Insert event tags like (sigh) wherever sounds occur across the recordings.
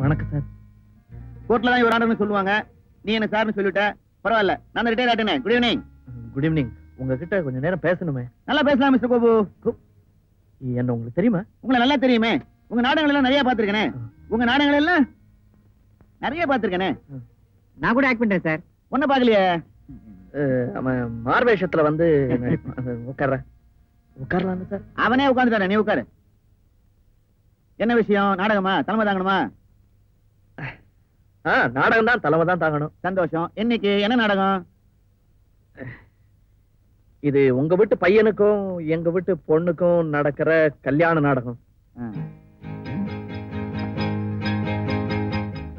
வணக்கம் சார். கோர்ட்ல தான் இவர் ஆண்டர்னு சொல்லுவாங்க. நீ என்ன சார்னு சொல்லிட்ட? பரவாயில்ல. நான் ரிட்டையர் ஆயிட்டேனே குட் ஈவினிங் குட் ஈவினிங் உங்ககிட்ட கொஞ்ச நேரம் பேசணுமே. நல்லா பேசலாம் மிஸ்டர் கோபு. என்ன உங்களுக்கு தெரியுமா? உங்களை நல்லா தெரியுமே. உங்க நாடகங்கள் எல்லாம் நிறைய பாத்திருக்கேனே உங்க நாடகங்கள் எல்லாம் நிறைய பாத்திருக்கேனே நான் கூட ஆக்ட் பண்றேன் சார். ஒன்ன பாக்கலையே மார்வேஷத்துல வந்து உட்கார்றேன். உட்காரலான்னு சார். அவனே உட்காந்துட்டானே நீ உட்காரு. என்ன விஷயம்? நாடகமா? தலைமை தாங்கணுமா? நாடகம் தான் தலைமை தான் தாங்கணும். சந்தோஷம். இன்னைக்கு என்ன நாடகம்? இது உங்க வீட்டு பையனுக்கும் எங்க வீட்டு பொண்ணுக்கும் நடக்கிற கல்யாண நாடகம்.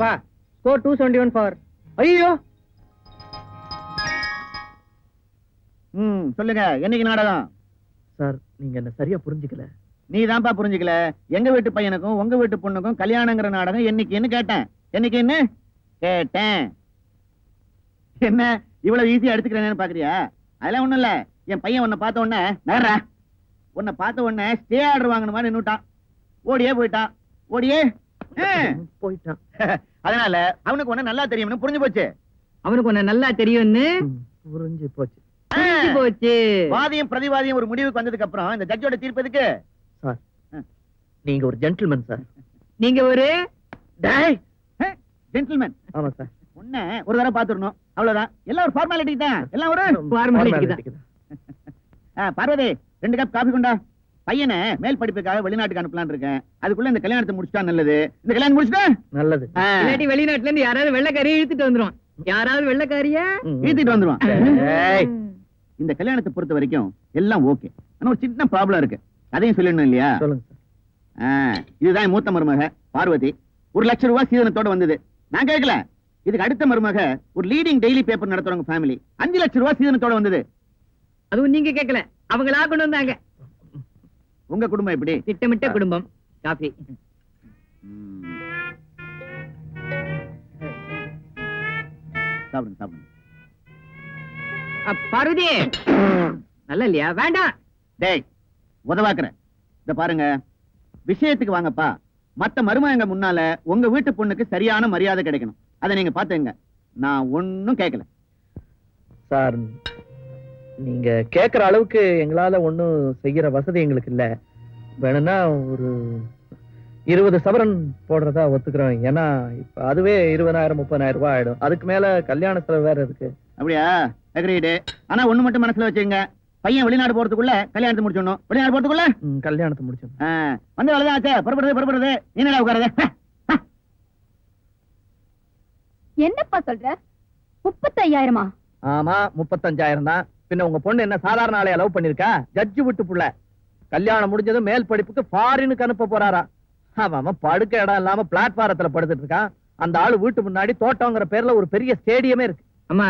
பா score two seventy one for ஐயோ! ம் சொல்லுங்க என்னைக்கு நாடகம்? சார் நீங்க என்ன சரியா புரிஞ்சுக்கல. நீ தான்ப்பா புரிஞ்சுக்கல. எங்க வீட்டு பையனுக்கும் உங்க வீட்டு பொண்ணுக்கும் கல்யாணங்கிற நாடகம் என்னைக்குன்னு கேட்டேன். என்னைக்குன்னு கேட்டேன். என்ன இவ்வளவு ஈஸியா எடுத்துக்கிறேன்னு பாக்குறியா? அதெல்லாம் ஒண்ணும் இல்ல. என் பையன் உன்னை பார்த்த உடனே நகர்றா. உன்னை பார்த்த உடனே ஸ்டே ஆர்டர் வாங்கின மாதிரி நின்னுட்டான். ஓடியே போயிட்டான். ஓடியே. போயிட்டான். (laughs) அதனால அவனுக்கு ஒண்ணு நல்லா தெரியும்னு புரிஞ்சு போச்சு. அவனுக்கு உன்னை நல்லா தெரியும்னு புரிஞ்சு போச்சு. போச்சு. வாதியும் பிரதிவாதியும் ஒரு முடிவுக்கு வந்ததுக்கு அப்புறம் இந்த ஜட்ஜோட தீர்ப்பு எதுக்கு? சார். நீங்க ஒரு ஜென்டில்மேன் சார். நீங்க ஒரு ஜென்டில்மேன் ஆமா சார். உன்ன ஒரு தடவை பாத்துடணும் அவ்வளவுதான். எல்லாம் ஒரு ஃபார்மாலிட்டி தான். எல்லாம் ஒரு Formality தான். பார்வதி ரெண்டு கப் காபி கொண்டா. பையனை மேல் படிப்புக்காக வெளிநாட்டுக்கு அனுப்பலாம்னு இருக்கேன். அதுக்குள்ள இந்த கல்யாணத்தை முடிச்சிட்டா நல்லது. இந்த கல்யாணம் முடிச்சுட்டா? நல்லது. இல்லாட்டி வெளிநாட்டுல இருந்து யாராவது வெள்ளக்காரி இழுத்துட்டு வந்துரும் யாராவது வெள்ளக்காரியா. இழுத்துட்டு வந்துருவான். இந்த கல்யாணத்தை பொறுத்த வரைக்கும் எல்லாம் ஓகே ஆனா ஒரு சின்ன ப்ராப்ளம் இருக்கு. அதையும் சொல்லணும் இல்லையா? சொல்லுங்க சார். ஆ, இதுதான் மூத்த மருமக பார்வதி. ஒரு லட்சம் ரூபாய் சீதனத்தோட வந்தது. நான் கேட்கல. இதுக்கு அடுத்த மருமக ஒரு லீடிங் டெய்லி பேப்பர் நடத்துறவங்க ஃபேமிலி அஞ்சு லட்சம் ரூபாய் சீதனத்தோட வந்தது. அதுவும் நீங்க கேட்கல. அவங்களா கொண்டு வந்தாங்க. உங்க குடும்பம் எப்படி? திட்டமிட்ட குடும்பம். காஃபி. சாப்பிடுங்க சாப்பிடுங்க. பார்வதி நல்ல இல்லையா? வேண்டாம். டேய் உதவாக்குறேன். இத பாருங்க. விஷயத்துக்கு வாங்கப்பா. மத்த மருமகங்க முன்னால உங்க வீட்டு பொண்ணுக்கு சரியான மரியாதை கிடைக்கணும். அதை நீங்க பாத்துங்க நான் ஒண்ணும் கேட்கல சார் நீங்க கேக்குற அளவுக்கு எங்களால ஒண்ணும் செய்யற வசதி எங்களுக்கு இல்ல. வேணும்னா ஒரு இருபது சவரன் போடுறதா ஒத்துக்கிறோம். ஏன்னா இப்ப அதுவே இருபதாயிரம் முப்பதாயிரம் ரூபாய் ஆயிடும். அதுக்கு மேல கல்யாண செலவு வேற இருக்கு. அப்படியா? அக்ரீடு ஆனா ஒண்ணு மட்டும் மனசுல வச்சுங்க பையன் வெளிநாடு போறதுக்குள்ள கல்யாணத்தை முடிச்சிடணும். வெளிநாடு போறதுக்குள்ள? கல்யாணத்தை முடிச்சோம் ஆ, வந்து வேலைதான் ஆச்சே புறப்படுறது புறப்படுறது நீ என்னடா உட்காரது என்னப்பா சொல்ற? முப்பத்தையாயிரமா? ஆமா முப்பத்தஞ்சாயிரம் தான் பின்ன உங்க பொண்ணு என்ன சாதாரண ஆளையா லவ் பண்ணிருக்கா? ஜட்ஜு விட்டு புள்ள. கல்யாணம் முடிஞ்சதும் மேல் படிப்புக்கு ஃபாரினுக்கு அனுப்ப போறாரா? அவன் அவன் படுக்க இடம் இல்லாம பிளாட்பாரத்துல படுத்துட்டு இருக்கான். அந்த ஆளு வீட்டு முன்னாடி தோட்டங்கிற பேர்ல ஒரு பெரிய ஸ்டேடியமே இருக்கு. அம்மா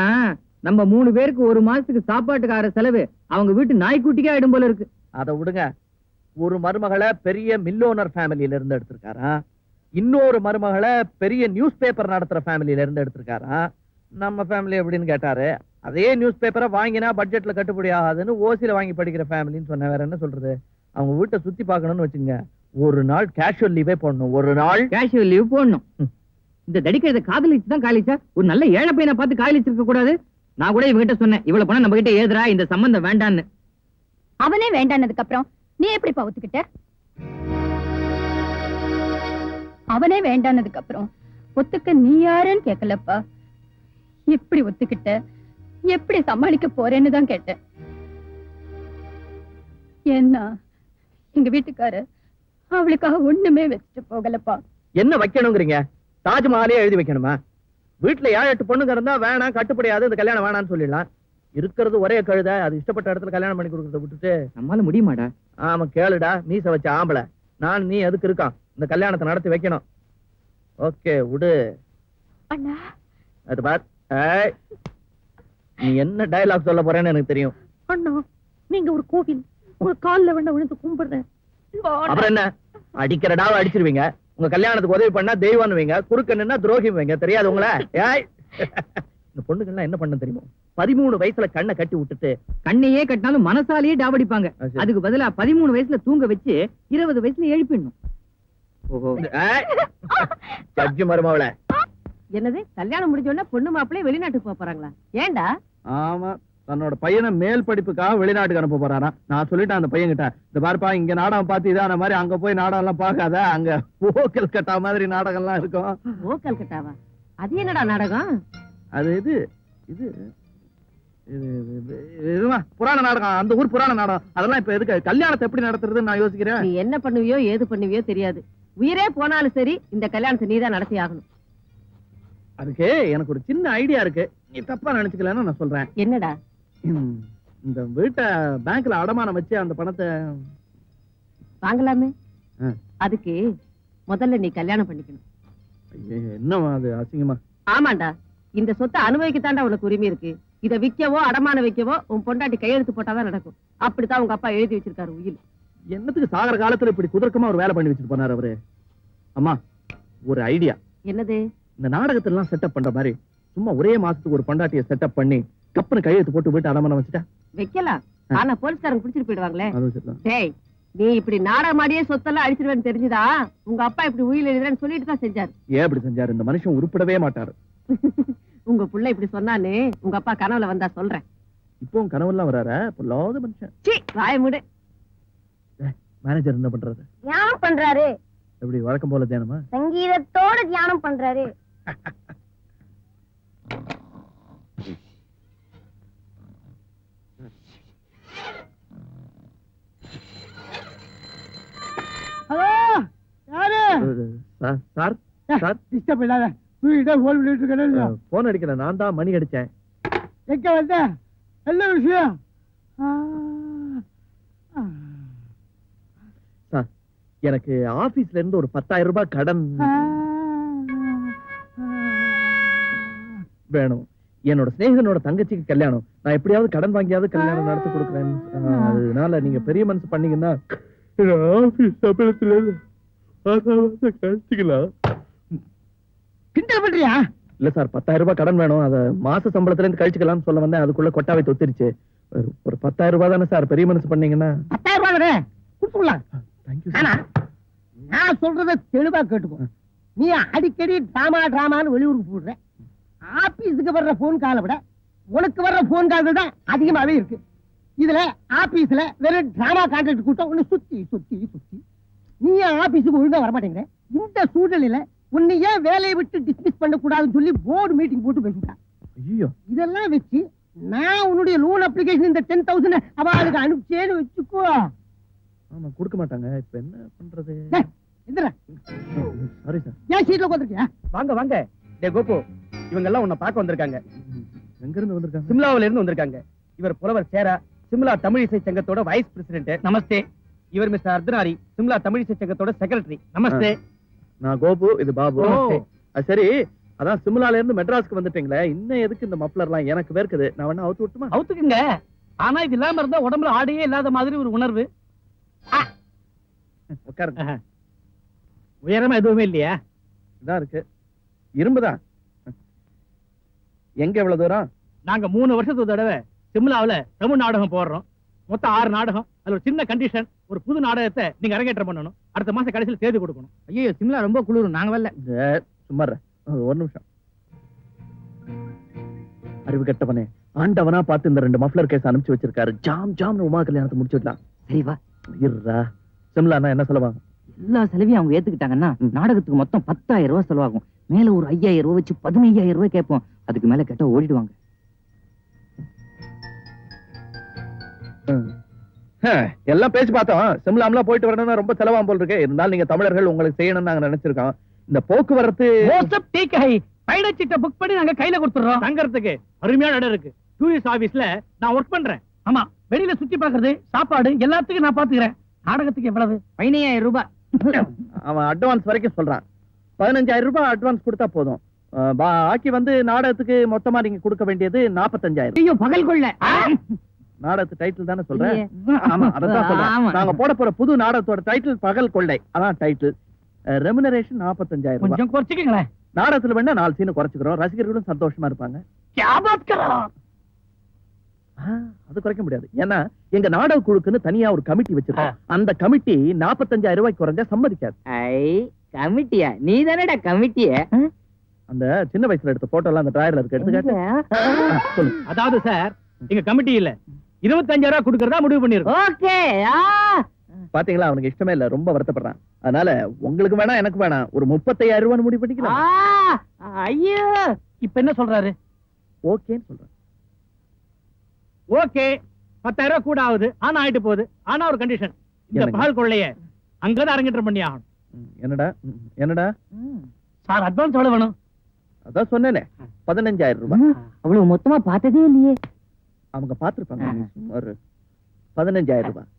நம்ம மூணு பேருக்கு ஒரு மாசத்துக்கு சாப்பாட்டுக்கார செலவு அவங்க வீட்டு நாய்க்குட்டிக்கே ஆயிடும் போல இருக்கு. அதை விடுங்க. ஒரு மருமகளை பெரிய மில்லோனர் ஃபேமிலியில இருந்து எடுத்திருக்காரா? இன்னொரு மருமகளை பெரிய நியூஸ் பேப்பர் நடத்துற ஃபேமிலியில இருந்து எடுத்திருக்காரா? நம்ம ஃபேமிலி எப்படின்னு கேட்டாரு. அதே நியூஸ் பேப்பரை வாங்கினா பட்ஜெட்ல கட்டுப்படி ஆகாதுன்னு ஓசில வாங்கி படிக்கிற ஃபேமிலின்னு சொன்ன வேற என்ன சொல்றது? அவங்க வீட்டை சுத்தி பார்க்கணும்னு வச்சுங்க ஒரு நாள் கேஷுவல் லீவே போடணும். ஒரு நாள் கேஷுவல் லீவ் போடணும். இந்த தடிக்கிறத காதலிச்சு தான் காலிச்சா ஒரு நல்ல ஏழை பையனை பார்த்து காதலிச்சிருக்க கூடாது. நான் கூட இவகிட்ட சொன்னேன் இவ்வளவு பணம் நம்ம கிட்ட ஏதுரா இந்த சம்பந்தம் வேண்டான்னு. அவனே வேண்டானதுக்கு அப்புறம் நீ எப்படிப்பா ஒத்துக்கிட்ட? அவனே வேண்டானதுக்கு அப்புறம் ஒத்துக்க நீ யாருன்னு கேட்கலப்பா எப்படி ஒத்துக்கிட்ட? எப்படி சமாளிக்க போறேன்னு தான் கேட்டேன். என்ன எங்க வீட்டுக்காரர் அவளுக்காக ஒண்ணுமே வச்சுட்டு போகலப்பா. என்ன வைக்கணுங்கிறீங்க? தாஜ்மஹாலே எழுதி வைக்கணுமா? வீட்டுல ஏழு எட்டு பொண்ணுங்க இருந்தா வேணாம் கட்டுப்படியாது இந்த கல்யாணம் வேணாம்னு சொல்லிடலாம். இருக்கிறது ஒரே கழுத அது இஷ்டப்பட்ட இடத்துல கல்யாணம் பண்ணி கொடுக்கறத விட்டுட்டு. நம்மால முடியுமாடா? ஆமா கேளுடா மீச வச்ச ஆம்பளை. நான் நீ எதுக்கு இருக்கான்? இந்த கல்யாணத்தை நடத்தி வைக்கணும். ஓகே விடு. அண்ணா. அது பார். நீ என்ன டயலாக் சொல்ல போறேன்னு எனக்கு தெரியும். அண்ணா நீங்க ஒரு கோவில் உங்க கால்ல வேணா விழுந்து கும்பிடுறேன். அப்புறம் என்ன? அடிக்கிறடாவ அடிச்சிருவீங்க. உங்க கல்யாணத்துக்கு உதவி பண்ணா தெய்வம்னுவீங்க குறுக்க நின்னா துரோகி வைங்க தெரியாது உங்கள? (laughs) இந்த பொண்ணுங்கள்லாம் என்ன பண்ண தெரியுமோ? பதிமூணு வயசுல கண்ணை கட்டி விட்டுட்டு கண்ணையே கட்டினாலும் மனசாலேயே டாவடிப்பாங்க. அதுக்கு பதிலா பதிமூணு வயசுல தூங்க வச்சு இருபது வயசுல எழுப்பிடணும். மருமவள. என்னது? கல்யாணம் முடிஞ்ச உடனே பொண்ணு மாப்பிள்ளை வெளிநாட்டுக்கு போறாங்களா? ஏன்டா ஆமா. தன்னோட பையனை மேல் படிப்புக்காக வெளிநாட்டுக்கு அனுப்ப போறாராம் நான் சொல்லிட்டேன் அந்த பையன் கிட்ட இந்த பாருப்பா இங்க நாடகம் பார்த்து இதான மாதிரி அங்க போய் நாடகம் எல்லாம் பார்க்காத அங்க ஓக்கல் கட்டா மாதிரி நாடகம் எல்லாம் இருக்கும். ஓ கல்கட்டாவா அது என்னடா நாடகம்? அது இது இது புராண நாடகம் அந்த ஊர் புராண நாடகம். அதெல்லாம் இப்ப எதுக்கு கல்யாணத்தை எப்படி நடத்துறதுன்னு நான் யோசிக்கிறேன். நீ என்ன பண்ணுவியோ ஏது பண்ணுவியோ தெரியாது. உயிரே போனாலும் சரி இந்த கல்யாணத்தை நீதான் நடத்தி ஆகணும். அதுக்கு எனக்கு ஒரு சின்ன ஐடியா இருக்கு. நீ தப்பா நினைச்சுக்கலன்னு நான் சொல்றேன். என்னடா? இந்த வீட்டை பேங்க்ல அடமானம் வச்சு அந்த பணத்தை வாங்கலாமே. அதுக்கு முதல்ல நீ கல்யாணம் பண்ணிக்கணும். என்னம்மா அது அசிங்கமா? ஆமாண்டா. இந்த சொத்தை அனுபவிக்கத்தாண்டா உனக்கு உரிமை இருக்கு. இத விக்கவோ அடமான வைக்கவோ உன் பொண்டாட்டி கையெழுத்து போட்டாதான் நடக்கும். அப்படித்தான் உங்க அப்பா எழுதி வச்சிருக்காரு உயில் என்னத்துக்கு சாகர காலத்துல இப்படி குதர்க்கமா ஒரு வேலை பண்ணி வச்சுட்டு போனாரு அவரு? அம்மா ஒரு ஐடியா. என்னது? இந்த நாடகத்துல எல்லாம் செட்டப் பண்ற மாதிரி சும்மா ஒரே மாசத்துக்கு ஒரு பொண்டாட்டிய செட்டப் பண்ணி கப்புனு கையெழுத்து போட்டு வீட்டு அடமானம் வச்சுட்டா? வைக்கலாம். ஆனா போலீஸ்காரங்க பிடிச்சிட்டு போயிடுவாங்களே. டேய் நீ இப்படி நாடகமாடியே சொத்தெல்லாம் அழிச்சிருவேன்னு தெரிஞ்சுதா? உங்க அப்பா இப்படி உயில் எழுதுறேன்னு சொல்லிட்டு தான் செஞ்சாரு. ஏன் இப்படி செஞ்சாரு? இந்த மனுஷன் உருப்படவே மாட்டாரு. (laughs) உங்க புள்ள இப்படி சொன்னான்னு உங்க அப்பா கனவுல வந்தா சொல்றேன். இப்பவும் கனவெல்லாம் வராரு? பொல்லாத மனுஷன். சீ வாய முடு. மேனேஜர் என்ன பண்றது தியானம் பண்றாரு. எப்படி வழக்கம் போல தியானமா? சங்கீதத்தோட தியானம் பண்றாரு (laughs) ஹலோ யாரு சார்? சார்? டிஸ்டர்ப் இல்லாத. தூக்கிட்டே போன் பண்ணிட்டு இருக்கேன் போன் அடிக்கல. நான் தான் மணி அடிச்சேன் எங்க வந்த? என்ன விஷயம்? சார் எனக்கு ஆபீஸ்ல இருந்து ஒரு பத்தாயிரம் ரூபாய் கடன் வேணும். என்னோட சிநேகிதனோட தங்கச்சிக்கு கல்யாணம். நான் எப்படியாவது கடன் வாங்கியாவது கல்யாணம் நடத்தி கொடுக்குறேன். அதனால நீங்க பெரிய மனசு பண்ணீங்கன்னா ஆபீஸ் மாசம் கழிச்சுக்கலாம் கிண்டல் பண்றியா? இல்ல சார் பத்தாயிரம் ரூபாய் கடன் வேணும். அத மாச சம்பளத்துல இருந்து கழிச்சுக்கலாம்னு சொல்ல வந்தேன் அதுக்குள்ள கொட்டாவை தொத்திருச்சு. ஒரு- பத்தாயிரம் ரூபாய் தானே சார் பெரிய மனசு பண்ணீங்கன்னா. பத்தாயிரம் ரூபாய் தானே? கொடுத்துடலாம் தேங்க்யூ ஆனா நான் சொல்றத தெளிவா கேட்டுக்கோ. நீ அடிக்கடி டிராமா டிராமான்னு வெளியூருக்கு போடுற. ஆபீஸுக்கு வர்ற போன் காலை விட உனக்கு வர்ற போன் கால்கள் தான் அதிகமாவே இருக்கு. இதுல ஆபீஸ்ல வெறும் டிராமா கான்ட்ராக்ட் கூட்டம் ஒண்ணு சுத்தி சுத்தி சுத்தி. நீ ஏன் ஆபீஸுக்கு ஒழுங்கா வர மாட்டேங்கிற இந்த சூழ்நிலையில உன்னை ஏன் வேலையை விட்டு டிஸ்மிஸ் பண்ண கூடாதுன்னு சொல்லி போர்டு மீட்டிங் போட்டு பேசிட்டான் ஐயோ. இதெல்லாம் வச்சு நான் உன்னுடைய லோன் அப்ளிகேஷன் இந்த டென் தௌசண்ட் அவளுக்கு அனுப்பிச்சேன்னு வச்சுக்கோ. ஆமா கொடுக்க மாட்டாங்க. இப்ப என்ன பண்றது? சாரி சார் ஏன் சீட்ல உட்காந்துருக்கியா வாங்க வாங்க. டே கோபு இவங்க எல்லாம் உன்னை பார்க்க வந்திருக்காங்க. எங்க இருந்து வந்திருக்காங்க? சிம்லாவில இருந்து வந்திருக்காங்க. இவர் புலவர் சேரா சிம்லா தமிழ் இசை சங்கத்தோட வைஸ் பிரசிடென்ட் நமஸ்தே. இவர் மிஸ்டர் அர்த்தனாரி சிம்லா தமிழ் இசை சங்கத்தோட செக்ரட்டரி நமஸ்தே நான் கோபு இது பாபு. சரி அதான் சிம்லால இருந்து மெட்ராஸ்க்கு வந்துட்டீங்களே. இன்னும் எதுக்கு இந்த மப்ளர்லாம்? எனக்கு வேர்க்குது நான் வேணா அவுத்து விட்டுமா அவுத்துக்குங்க. ஆனா இது இல்லாம இருந்தா உடம்புல ஆடையே இல்லாத மாதிரி ஒரு உணர்வு. உட்காருங்க. உயரமா எதுவுமே இல்லையா? இதான் இருக்கு. இரும்புதான். எங்க எவ்வளவு தூரம்? நாங்க மூணு வருஷத்துக்கு தடவை சிம்லாவுல தமிழ் நாடகம் போடுறோம். மொத்தம் ஆறு நாடகம். அதுல ஒரு சின்ன கண்டிஷன் ஒரு புது நாடகத்தை நீங்க அரங்கேற்றம் பண்ணணும். அடுத்த மாசம் கடைசியில் தேதி கொடுக்கணும். ஐயோ சிம்லா ரொம்ப குளிரும். நாங்க வரல. சும்மா. அது ஒரு நிமிஷம். அறிவு கெட்டவனே ஆண்டவனா பார்த்து இந்த ரெண்டு மஃப்ளர் கேஸ் அனுப்பிச்சு வச்சிருக்காரு. ஜாம் ஜாம் உமா கல்யாணத்தை முடிச்சுடலாம். சரி வா. இருடா. சிம்லானா என்ன சொல்லுவாங்க எல்லா செலவையும் அவங்க ஏத்துக்கிட்டாங்கன்னா. நாடகத்துக்கு மொத்தம் பத்தாயிரம் ரூபாய் செலவாகும். மேல ஒரு ஐயாயிரம் ரூபாய் வச்சு பதினையாயிரம் ரூபாய் கேட்போம். அதுக்கு மேல கேட்டா ஓடிடுவாங்க. எல்லாம் பேசி பார்த்தோம். சிம்லாம்லாம் போயிட்டு வரணும்னா ரொம்ப செலவாம் போல் இருக்கு இருந்தாலும் நீங்க தமிழர்கள் உங்களுக்கு செய்யணும்னு நாங்க நினைச்சிருக்கோம். இந்த போக்குவரத்து பயணச்சீட்டை புக் பண்ணி நாங்க கையில கொடுத்துறோம் தங்கறதுக்கு அருமையான இடம் இருக்கு. டூரிஸ்ட் ஆபீஸ்ல நான் ஒர்க் பண்றேன். ஆமா வெளியில சுத்தி பார்க்கிறது சாப்பாடு எல்லாத்துக்கும் நான் பாத்துக்கிறேன் நாடகத்துக்கு எவ்வளவு? பதினையாயிரம் ரூபாய். அவன் அட்வான்ஸ் வரைக்கும் சொல்றான். பதினஞ்சாயிரம் ரூபாய் அட்வான்ஸ் கொடுத்தா போதும். பாக்கி வந்து நாடகத்துக்கு மொத்தமா நீங்க கொடுக்க வேண்டியது நாற்பத்தஞ்சாயிரம் ஐயோ பகல் கொள்ள. நாடகத்து டைட்டில் தானே சொல்றேன் ஆமா அதான் சொல்றேன். நாங்க போட போற புது நாடகத்தோட டைட்டில் பகல் கொள்ளை. அதான் டைட்டில் ரெமினரேஷன் நாற்பத்தஞ்சாயிரம் கொஞ்சம் குறைச்சிக்கங்களேன். நாடகத்துல வேணா நாலு சீனை குறைச்சிக்கிறோம். ரசிகர்களும் சந்தோஷமா இருப்பாங்க. அது குறைக்க முடியாது. ஏன்னா எங்க நாடக குழுக்குன்னு தனியா ஒரு கமிட்டி வச்சிருக்கோம். அந்த கமிட்டி நாற்பத்தஞ்சாயிரம் ரூபாய்க்கு குறைஞ்சா சம்மதிக்காது. கமிட்டியா நீ தானடா கமிட்டிய அந்த சின்ன வயசுல எடுத்த போட்டோ எல்லாம் அந்த டிராயர்ல இருக்கு எடுத்துக்காட்டு. அதாவது சார் எங்க கமிட்டி இல்ல. இருபத்தஞ்சாயிரம் ரூபாய் கொடுக்கறதா முடிவு பண்ணிருக்கோம் ஓகே பாத்தீங்களா அவனுக்கு இஷ்டமே இல்ல ரொம்ப வருத்தப்படுறான். அதனால உங்களுக்கு வேணாம் எனக்கு வேணாம். ஒரு முப்பத்தையாயிரம் ரூபாய் முடிவு பண்ணிக்கலாம். ஐயோ. இப்ப என்ன சொல்றாரு? ஓகேன்னு சொல்றேன் ஓகே பத்தாயிரம் ரூபாய் கூட ஆகுது. ஆனா ஆயிட்டு போகுது. ஆனா ஒரு கண்டிஷன் இந்த. பால் கொள்ளைய அங்கதான் அரங்கேற்றம் பண்ணி ஆகணும். என்னடா? என்னடா? சார் அட்வான்ஸ் எவ்வளவு வேணும்? அதான் சொன்னேனே பதினஞ்சாயிரம் ரூபாய். அவ்வளவு மொத்தமா பார்த்ததே இல்லையே. அவங்க பாத்துருப்பாங்க இரு. பதினஞ்சாயிரம் ரூபாய்.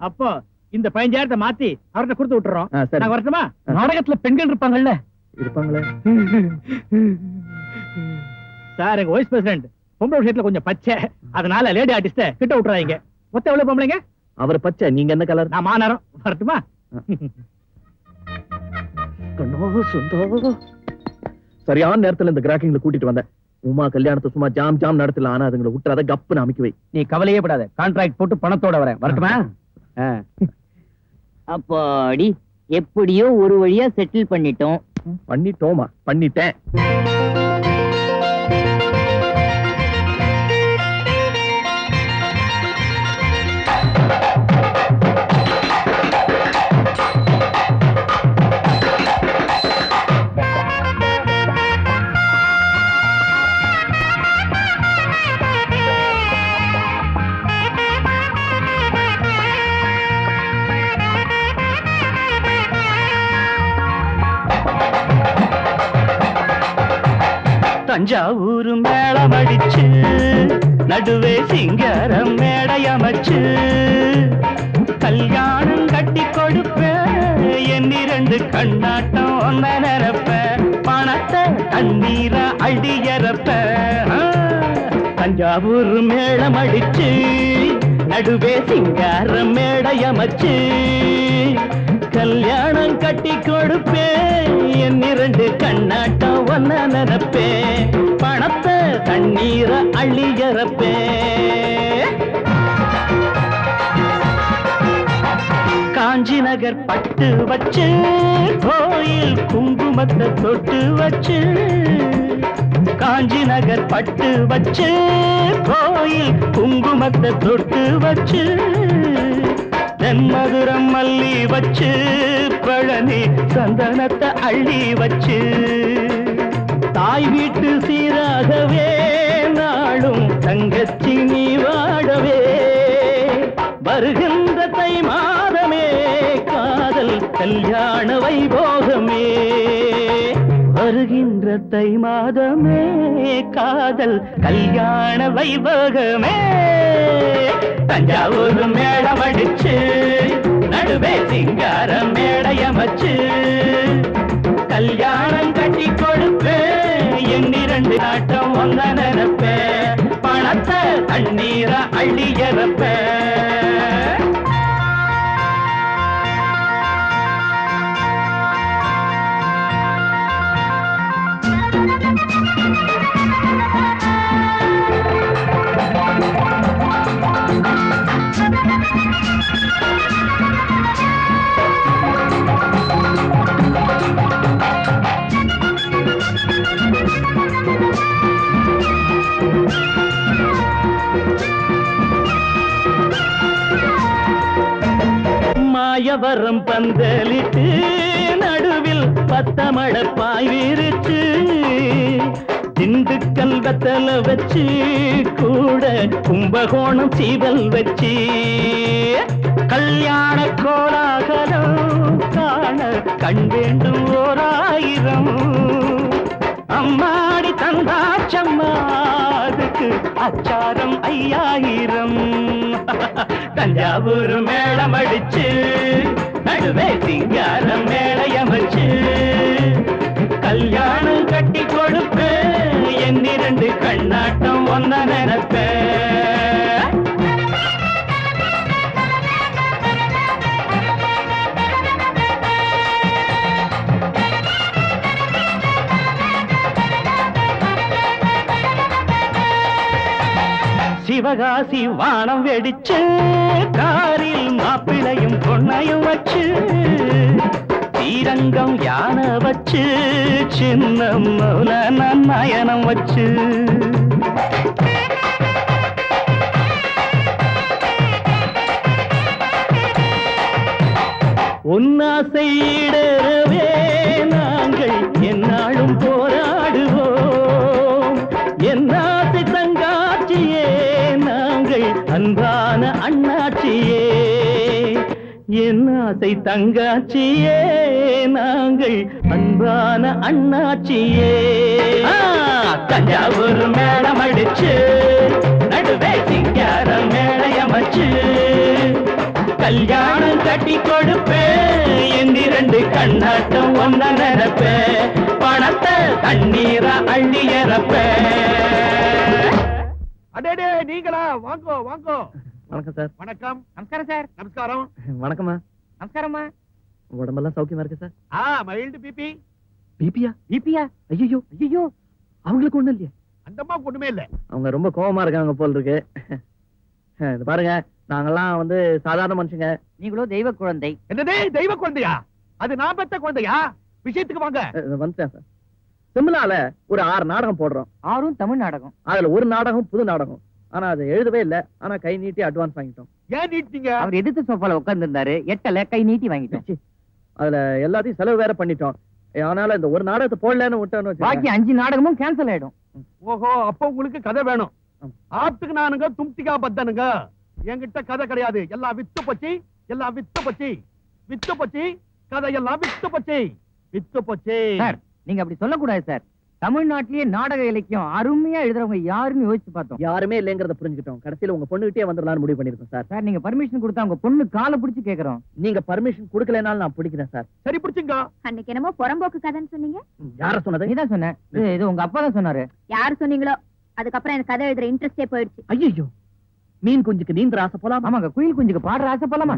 அப்போ இந்த பதினஞ்சாயிரத்தை மாத்தி அவர்கிட்ட கொடுத்து விட்டுறோம். நான் வரட்டுமா. நாடகத்துல பெண்கள் இருப்பாங்கல்ல? இருப்பாங்களே. சார் எங்க வைஸ் பிரசிடென்ட் பொம்பளை விஷயத்துல கொஞ்சம் பச்சை. அதனால லேடி ஆர்டிஸ்ட கிட்ட விட்டுறாங்க மொத்தம் எவ்வளவு பொம்பளைங்க? அவர் பச்சை நீங்க என்ன கலர் நான் மாநேரம் வரட்டுமா? சரியான நேரத்துல இந்த கிராக்கிங்ல கூட்டிட்டு வந்தேன். உமா கல்யாணத்தை சும்மா ஜாம் ஜாம் நடத்தல. ஆனா அதுங்களை விட்டுறாத கப்புன்னு அமைக்க வை. நீ கவலையே படாத. கான்ட்ராக்ட் போட்டு பணத்தோட வரேன். வரட்டுமா? அப்பாடி எப்படியோ ஒரு வழியா செட்டில் பண்ணிட்டோம். பண்ணிட்டோமா? பண்ணிட்டேன். தஞ்சாவூர் மேளம் அடிச்சு நடுவே சிங்காரம் மேடையமைச்சு. கல்யாணம் கட்டி கொடுப்ப என் இரண்டு கண்ணாட்டம் ஒன்ன நிரப்ப. பணத்தை தண்ணீர அடியறப்ப தஞ்சாவூர் மேளம் அடிச்சு நடுவே சிங்காரம் மேடையமைச்சு. கல்யாணம் கட்டி கொடுப்பேன். என் இரண்டு கண்ணாட்டம் ஒன்ன நினைப்பே பணத்தை தண்ணீர அள்ளியறப்பே காஞ்சி நகர் பட்டு வச்சு கோயில் குங்குமத்தை தொட்டு வச்சு காஞ்சி நகர் பட்டு வச்சு கோயில் குங்குமத்தை தொட்டு வச்சு தென்மதுரம் மல்லி வச்சு பழனி சந்தனத்தை அள்ளி வச்சு. தாய் வீட்டு சீராகவே நாளும் தங்கச்சி நீ வாடவே. வருகின்ற தை மாதமே காதல் கல்யாண வைபோகமே. வருகின்ற தை மாதமே காதல் கல்யாண வைபகமே. தஞ்சாவூர் மேடம் அடிச்சு நடுவே சிங்கார மேடையமச்சு கல்யாணம் கட்டி கொடுப்பேன் என் இரண்டு நாட்டம் ஒன்ன நினைப்பேன் மாயவரம் பந்தலிட்டு நடுவில் பத்தமட பாய் விரிச்சு திண்டுக்கல் வெத்தல வச்சு கூட கும்பகோணம் சீவல் வச்சு. கல்யாண கோலாகலம் காண கண் வேண்டும் ஓர் ஆயிரம் அம்மாடி தந்தாச்சம்மா அதுக்கு அச்சாரம் ஐயாயிரம். தஞ்சாவூர் மேளம் அடிச்சு நடுவே சிங்காரம் மேளையமைச்சு கல்யாணம் கட்டி கொடுப்பேன் என் இரண்டு கண்ணாட்டம் ஒன்ன நினைப்பேன். சிவகாசி வானம் வெடிச்சு காரில் மாப்பிளையும் பொண்ணையும் வச்சு தீரங்கம் யானை வச்சு சின்ன மௌன நயனம் வச்சு. உன்னாசையிடவே நாங்கள் என்னாசை தங்காட்சியே நாங்கள் அன்பான அண்ணாச்சியே. தஞ்சாவூர் மேளம் அடிச்சு நடுவே சிங்கார மேளையமச்சு கல்யாணம் கட்டி கொடுப்பேன் எந்திரண்டு கண்ணாட்டம் ஒன்ன நினைப்பேன் பணத்தை தண்ணீரா அள்ளி இறப்பேன் அடேடே நீங்களா? வாங்கோ வாங்கோ. வணக்கம் சார். வணக்கம். நமஸ்காரம் சார். நமஸ்காரம். வணக்கம்மா. நமஸ்காரம்மா. உடம்பெல்லாம் சௌக்கியமா இருக்கு சார். ஆ மைல்டு பிபி. பிபியா? பிபியா? ஐயோ ஐயோ அவங்களுக்கு ஒண்ணும் இல்லையே. அந்தம்மா ஒண்ணுமே இல்ல. அவங்க ரொம்ப கோவமா இருக்காங்க போல் இருக்கு. இது பாருங்க நாங்கெல்லாம் வந்து சாதாரண மனுஷங்க. நீங்களோ தெய்வ குழந்தை. என்னதே தெய்வ குழந்தையா? அது நான் பெத்த குழந்தையா? விஷயத்துக்கு வாங்க. வந்துட்டேன் சார். சிம்லால ஒரு ஆறு நாடகம் போடுறோம். ஆறும் தமிழ் நாடகம். அதுல ஒரு நாடகம் புது நாடகம். ஆனா அது எழுதவே இல்ல. ஆனா கை நீட்டி அட்வான்ஸ் வாங்கிட்டோம். ஏன் நீட்டீங்க அவர் எதிர்த்து சோஃபால உட்கார்ந்து இருந்தாரு எட்டல கை நீட்டி வாங்கிட்டோம். அதுல எல்லாத்தையும் செலவு வேற பண்ணிட்டோம். அதனால இந்த ஒரு நாடகத்தை போடலன்னு விட்டோன்னு பாக்கி. அஞ்சு நாடகமும் கேன்சல் ஆயிடும். ஓஹோ அப்ப உங்களுக்கு கதை வேணும். ஆத்துக்கு நானுங்க தும்திகா பத்தனுங்க என்கிட்ட கதை கிடையாது. எல்லாம் வித்து போச்சு எல்லாம் வித்து போச்சு. வித்து போச்சு கதை எல்லாம் வித்து போச்சு. வித்து போச்சு. சார் நீங்க அப்படி சொல்லக்கூடாது சார். தமிழ்நாட்டிலேயே நாடக இலக்கியம் அருமையா எழுதுறவங்க யாருன்னு யோசிச்சு பார்த்தோம். யாருமே இல்லைங்கிறத புரிஞ்சுக்கிட்டோம். கடைசியில உங்க பொண்ணுகிட்டே வந்துடலாம்னு முடிவு பண்ணிருக்கோம் சார். சார் நீங்க பர்மிஷன் கொடுத்தா உங்க பொண்ணு காலை பிடிச்சு கேக்குறோம். நீங்க பர்மிஷன் கொடுக்கலனாலும் நான் பிடிக்கிறேன் சார். சரி பிடிச்சுங்க அன்னைக்கு என்னமோ புறம்போக்கு கதைன்னு சொன்னீங்க. யார சொன்னது? நீதான் சொன்ன. இது- இது உங்க அப்பா தான் சொன்னாரு. யார் சொன்னீங்களோ? அதுக்கப்புறம் எனக்கு கதை எழுதுற இன்ட்ரெஸ்டே போயிடுச்சு. ஐயோ மீன் குஞ்சுக்கு நீந்திர ஆசை போலாமா? ஆமாங்க குயில் குஞ்சுக்கு பாடுற ஆசை போலாமா?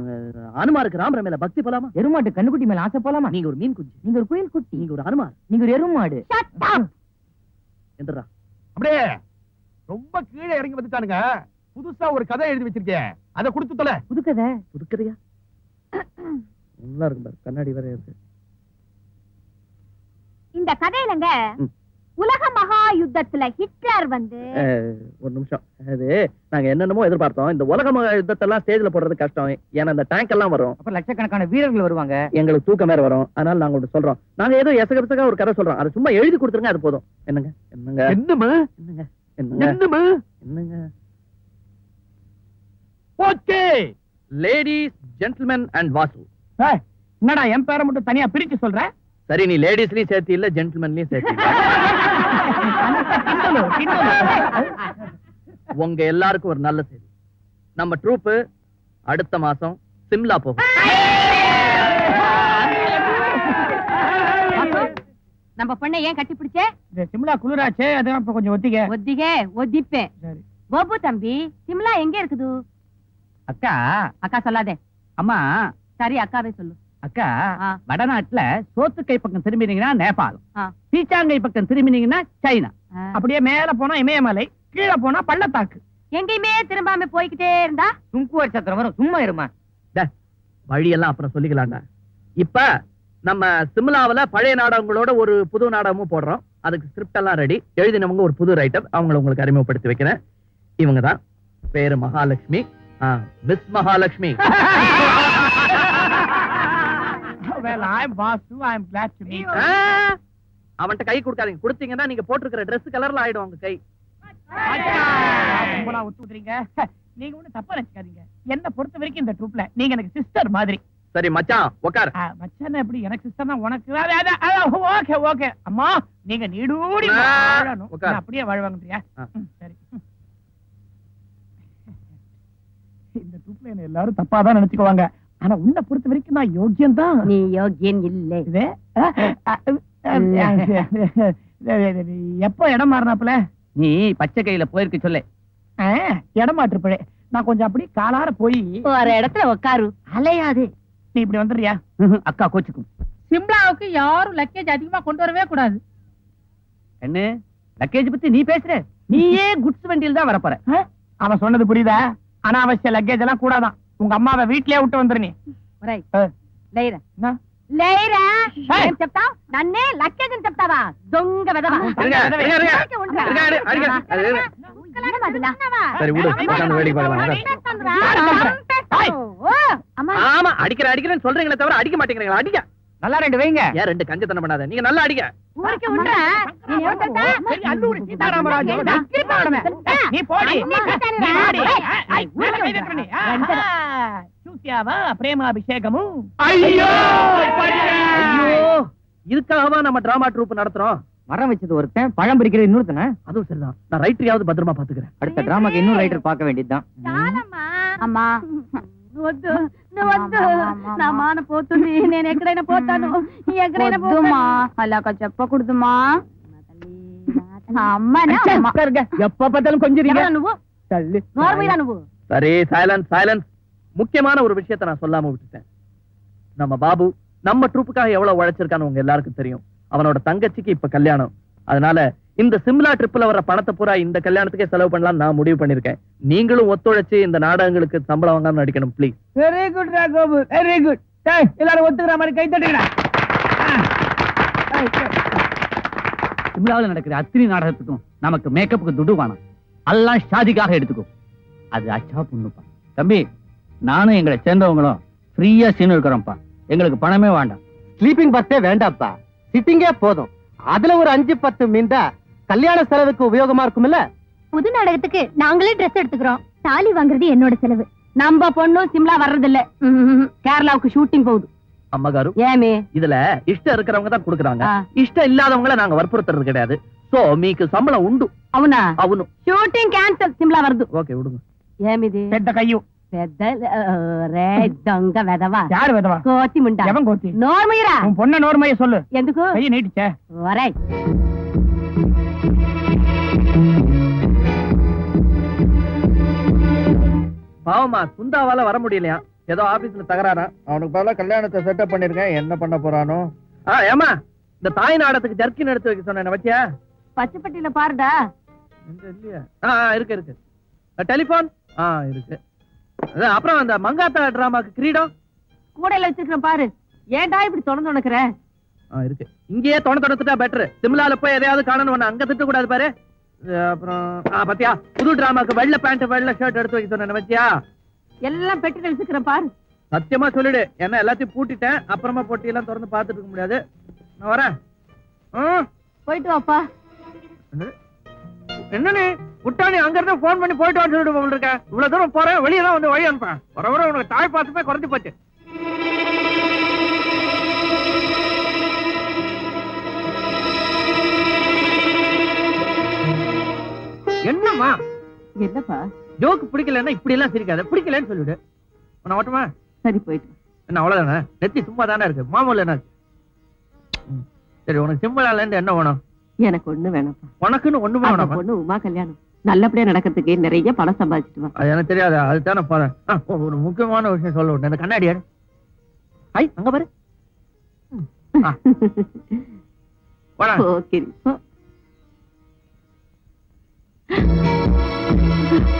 அனுமாருக்கு ராமர மேல பக்தி போலாமா? எருமாட்டு கண்ணுக்குட்டி மேல ஆசை போலாமா? நீங்க ஒரு மீன் குஞ்சு. நீங்க ஒரு குயில் குட்டி. நீங்க ஒரு அனுமார். நீங்க ஒரு எருமாடு. என்றா அப்படியே ரொம்ப கீழே இறங்கி வந்துட்டானுங்க. புதுசா ஒரு கதை எழுதி வச்சிருக்கேன். அதை கொடுத்து தொலை. புதுக்கதை புதுக்கதையா? நல்லா இருக்கும் கண்ணாடி வேற இருக்கு. இந்த கதையிலங்க. உலக மகா யுத்தத்துல ஹிட்லர் வந்து ஒரு நிமிஷம். அது நாங்க என்னென்னமோ எதிர்பார்த்தோம். இந்த உலக மகா யுத்தத்தெல்லாம் ஸ்டேஜ்ல போடுறது கஷ்டம். ஏன்னா இந்த டேங்க் எல்லாம் வரும். அப்ப லட்சக்கணக்கான வீரர்கள் வருவாங்க. எங்களுக்கு தூக்கம் வேற வரும். அதனால நாங்க ஒன்று சொல்றோம். நாங்க ஏதோ எசகரசகா ஒரு கதை சொல்றோம். அதை சும்மா எழுதி கொடுத்துருங்க அது போதும். என்னங்க? என்னங்க? என்னமா என்னங்க? என்னங்க? என்னமா என்னங்க? Okay! Ladies gentleman and Vasu. என்னடா என் பேரை மட்டும் தனியா பிரிச்சு சொல்ற? சரி நீ லேடிஸ்லயும் சேர்த்து இல்ல ஜென்டில்மேன்லயும் சேர்த்து. (laughs) (laughs) உங்க எல்லாருக்கும் ஒரு நல்ல செய்தி. நம்ம ட்ரூப் அடுத்த மாசம் சிம்லா போகும். நம்ம பொண்ணை ஏன் கட்டி பிடிச்சே? இந்த சிம்லா குளிராச்சே அதான் இப்ப கொஞ்சம் ஒத்திக்க. ஒத்திகே ஒத்திப்பேன். சரி. கோபு தம்பி சிம்லா எங்க இருக்குது? அக்கா. அக்கா சொல்லாதே. அம்மா. சரி அக்காவே சொல்லு. அக்கா. வடநாட்டுல சோத்துக்கை பக்கம் திரும்பினீங்கன்னா நேபாளம். பீச்சாங்கை பக்கம் திரும்பினீங்கன்னா சைனா. அப்படியே மேல போனா இமயமலை கீழே போனா பள்ளத்தாக்கு. எங்கேயுமே திரும்பாம போய்கிட்டே இருந்தா? துங்குவர் சத்திரம் வரும் சும்மா இருமா. வழியெல்லாம் அப்புறம் சொல்லிக்கலாம்டா இப்ப நம்ம சிம்லாவுல பழைய நாடகங்களோட ஒரு புது நாடகமும் போடுறோம். அதுக்கு ஸ்கிரிப்ட் எல்லாம் ரெடி எழுதினவங்க ஒரு புது ரைட்டர் அவங்கள உங்களுக்கு அறிமுகப்படுத்தி வைக்கிறேன். இவங்க தான் பேரு Mahalakshmi. Miss Mahalakshmi. (laughs) well i'm vasu i'm glad to meet ஆ, அவன்கிட்ட கை கொடுக்காதீங்க. கொடுத்தீங்கன்னா நீங்க போட்டிருக்கிற Dress கலர்ல ஆயிடும் உங்க கை. கும்பலா ஒத்துக்கிறீங்க (laughs) நீங்க ஒண்ணு தப்பா நினைச்சுக்காதீங்க. என்ன பொறுத்த வரைக்கும் இந்த ட்ரூப்ல நீங்க எனக்கு சிஸ்டர் மாதிரி. சரி மச்சான் உட்கார் மச்சான் எப்படி எனக்கு சிஸ்டர் தான் உனக்கு? ஓகே ஓகே அம்மா நீங்க நீடூடி வாழணும். அப்படியே. ம், சரி. (laughs) இந்த ட்ரூப்ல என்ன எல்லாரும் தப்பா தான் நினைச்சுக்குவாங்க. ஆனா உன்னை பொறுத்த வரைக்கும் நான் யோக்கியம் தான் நீ யோகியன் இல்லை எப்போ இடம் மாறினாப்புல நீ பச்சை கையில போயிருக்கு சொல்லு இடம் மாற்றுப்பழே நான் கொஞ்சம் அப்படி காலார போய் ஒரு இடத்துல உட்காரு அலையாது நீ இப்படி வந்துடுறியா அக்கா கோச்சுக்கும் சிம்லாவுக்கு யாரும் லக்கேஜ் அதிகமா கொண்டு வரவே கூடாது கண்ணு லக்கேஜ் பத்தி நீ பேசுற நீயே குட்ஸ் வண்டியில் தான் வரப்போற அவன் சொன்னது புரியுதா அனாவசிய லக்கேஜ் எல்லாம் கூடாதான் உங்க அம்மாவை வீட்லயே விட்டு வந்துரு நீ Right. ஆ. லைரா என்ன? లేరా ఏయ్. ఏం చెప్తావ్ నన్నే లక్కేజ్ అని చెప్తావా దొంగ వెదవా இருங்க, இருங்க, இருங்க. இருங்க, இருங்க, அடிங்க. அது இருங்க. சரி விடு உட்கார்ந்து வேடிக்கை பார்க்கலாம் అమ్మా ஆமா அடிக்கிற அடிக்கிறேன்னு சொல்றீங்களே தவிர அடிக்க மாட்டேங்கிறீங்களா அடிக்க நல்லா ரெண்டு வைங்க. ஏன் ரெண்டு கஞ்சத்தனம் பண்ணாத? நீங்க நல்லா அடிங்க. ஊருக்கு உண்டா நீ எவ்வளவுடா சரி ஐயோ! ஐயோ! இதுக்காகவா நம்ம டிராமா ட்ரூப் நடத்துறோம்? மரம் வச்சது ஒருத்தன் பழம் பறிக்கிற இன்னொருத்தன? அதுவும் சரிதான். நான் ரைட்டரையாவது பத்திரமா பாத்துக்கிறேன். அடுத்த டிராமாக்கு இன்னும் ரைட்டர் பாக்க வேண்டியதுதான். அம்மா. వద్దు నువ్వు వద్దు నా మాన పోతుంది నేను ఎక్కడైనా పోతాను ఎక్కడైనా వద్దుమా అలాగ చెప్పకూడదుమా అమ్మనా అమ్మ எப்ப பார்த்தாலும் கொஞ்சம் ఎవరా నువ్వు தள்ளு నోరు మీద నువ్వు சரி சைலன்ஸ் சைலன்ஸ் முக்கியமான ஒரு விஷயத்த நான் சொல்லாம விட்டுட்டேன் நம்ம பாபு நம்ம ட்ரூப்புக்காக எவ்வளவு உழைச்சிருக்கான்னு உங்க எல்லாருக்கும் தெரியும் அவனோட தங்கச்சிக்கு இப்ப கல்யாணம் அதனால இந்த சிம்லா ட்ரிப்ல வர பணத்தை பூரா இந்த கல்யாணத்துக்கே செலவு பண்ணலாம் நான் முடிவு பண்ணிருக்கேன் நீங்களும் ஒத்துழைச்சு இந்த நாடகங்களுக்கு சம்பளம் வாங்காம நடிக்கணும் ப்ளீஸ் வெரி குட் ராகோபு வெரி குட் டேய் எல்லாரும் ஒத்துக்கிற மாதிரி கை தட்டுங்கடா. சிம்லாவில் நடக்கிற அத்திரி நாடகத்துக்கும் நமக்கு மேக்கப்புக்கு துடு வேணும் எல்லாம் ஷாதிக்காக எடுத்துக்கோ. அது அச்சா பொண்ணுப்பா. தம்பி நானும் எங்களை சேர்ந்தவங்களும் ஃப்ரீயா சீன் இருக்கிறோம்ப்பா. எங்களுக்கு பணமே வேண்டாம். ஸ்லீப்பிங் பஸ்ஸே வேண்டாப்பா சிட்டிங்கே போதும். அதுல ஒரு அஞ்சு பத்து மீந்தா கல்யாண செலவுக்கு உபயோகமா இருக்கும்ல? புது நாடகத்துக்கு நாங்களே ட்ரெஸ் எடுத்துக்கிறோம். தாலி வாங்குறது என்னோட செலவு. நம்ம பொண்ணும் சிம்லா வர்றதில்ல. கேரளாவுக்கு ஷூட்டிங் போகுது. அம்மகாரு ஏமே? இதுல இஷ்டம் இருக்கிறவங்க தான் குடுக்குறாங்க. இஷ்டம் இல்லாதவங்கள நாங்க வற்புறுத்துறது கிடையாது. சோ மீக்கு சம்பளம் உண்டு. அவனா? அவனு. ஷூட்டிங் கேன்சல் சிம்லா வருது. ஓகே விடுங்க. ஏமிது. பெத்த கையும் கோத்தி முண்டா. கோத்தி? நோர்மயிரா? பொண்ண நோர்மைய சொல்லு. எதுக்கு? கையை நீட்டிச்சே. வரேன் பாவமா குந்தாவால வர முடியலையா? ஏதோ ஆபீஸ்ல தகராறா? அவனுக்கு பதிலா கல்யாணத்தை செட்டப் பண்ணிருக்கேன். என்ன பண்ண போறானோ? ஆ ஏமா இந்த தாய் நாடத்துக்கு ஜர்க்கின் எடுத்து வைக்க சொன்னேன் வச்சியா? பச்சைப்பட்டியில பாருடா. இல்லையா? ஆ இருக்கு இருக்கு. டெலிபோன் ஆ இருக்கு. அதான் அப்புறம் அந்த மங்காத்தா டிராமாக்கு கிரீடம்? கூடையில வச்சிருக்கேன் பாரு. ஏன்டா இப்படி தொடர்ந்து உனக்குற? இருக்கு. இங்கேயே தொண தொடத்துட்டா பெட்டர் சிம்லால போய் எதையாவது காணணும் அங்க திட்ட கூடாது பாரு. அப்புறம் பாத்தியா? புது டிராமாக்கு வெள்ளை பேண்ட் வெள்ளை ஷர்ட் எடுத்து வைக்க வச்சியா எல்லாம் பெட்டில வச்சிருக்கிறேன் பாரு. சத்தியமா சொல்லிடு. ஏன்னா எல்லாத்தையும் பூட்டிட்டேன். அப்புறமா பொட்டி எல்லாம் திறந்து பார்த்துட்டு இருக்க முடியாது. நான் வரேன். போயிட்டு வாப்பா. என்ன நீ விட்டா நீ அங்க இருந்து போன் பண்ணி போயிட்டு வர சொல்லிட்டு போக இருக்க இவ்வளவு தூரம் போறேன் வெளியே தான் வந்து வழி அனுப்பேன் வர வர உனக்கு தாய் பார்த்துமே குறைஞ்சு போச்சு. என்னப்பா? ஜோக்கு பிடிக்கலன்னா இப்படி எல்லாம் சிரிக்காத. பிடிக்கலன்னு சொல்லிவிடு. உன்னை ஓட்டமா? சரி போயிட்டு. என்ன அவ்வளவுதானே? நெத்தி சும்மா தானே இருக்கு. மாமூல் என்ன. சரி உனக்கு சிம்பிளால இருந்து என்ன வேணும்? எனக்கு ஒண்ணு வேணாப்பா உனக்குன்னு ஒண்ணுமே அந்த வேணாம் பொண்ணு உமா கல்யாணம். நல்லபடியா நடக்கிறதுக்கு நிறைய பணம் சம்பாதிச்சிட்டு வா. அது எனக்கு தெரியாது. அதுதானே போறேன் ஒரு- முக்கியமான விஷயம் சொல்ல. விட்டேன் கண்ணாடி எடு. ஐ அங்க பாரு. (laughs) ஓகே. Thank you.